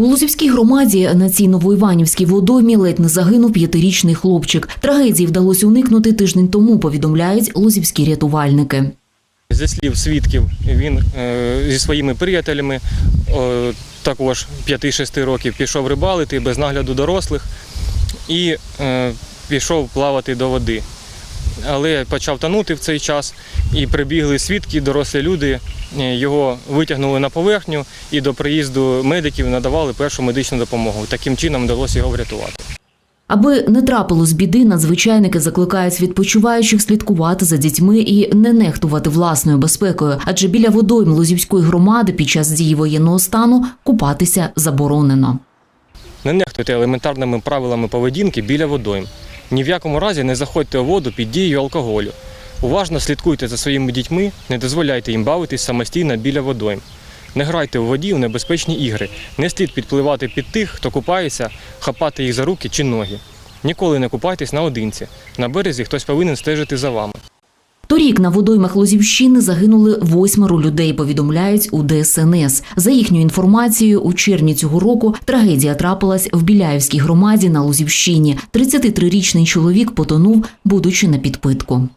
У Лузівській громаді на цій новоіванівській водоймі ледь не загинув п'ятирічний хлопчик. Трагедії вдалося уникнути тиждень тому, повідомляють лузівські рятувальники. Зі слів свідків, він е, зі своїми приятелями, також 5-6 років, пішов рибалити без нагляду дорослих і е, пішов плавати до води. Але почав тонути в цей час і прибігли свідки, дорослі люди, е, його витягнули на поверхню і до приїзду медиків надавали першу медичну допомогу. Таким чином вдалося його врятувати. Аби не трапилось біди, надзвичайники закликають відпочиваючих слідкувати за дітьми і не нехтувати власною безпекою, адже біля водойм Лузівської громади під час дії воєнного стану купатися заборонено. Не нехтуйте елементарними правилами поведінки біля водойм. Ні в якому разі не заходьте у воду під дією алкоголю. Уважно слідкуйте за своїми дітьми, не дозволяйте їм бавитись самостійно біля водойм. Не грайте у воді у небезпечні ігри. Не слід підпливати під тих, хто купається, хапати їх за руки чи ноги. Ніколи не купайтесь наодинці. На березі хтось повинен стежити за вами. Торік на водоймах Лозівщини загинули восьмеро людей, повідомляють у ДСНС. За їхньою інформацією, у червні цього року трагедія трапилась в Біляївській громаді на Лозівщині. 33-річний чоловік потонув, будучи на підпитку.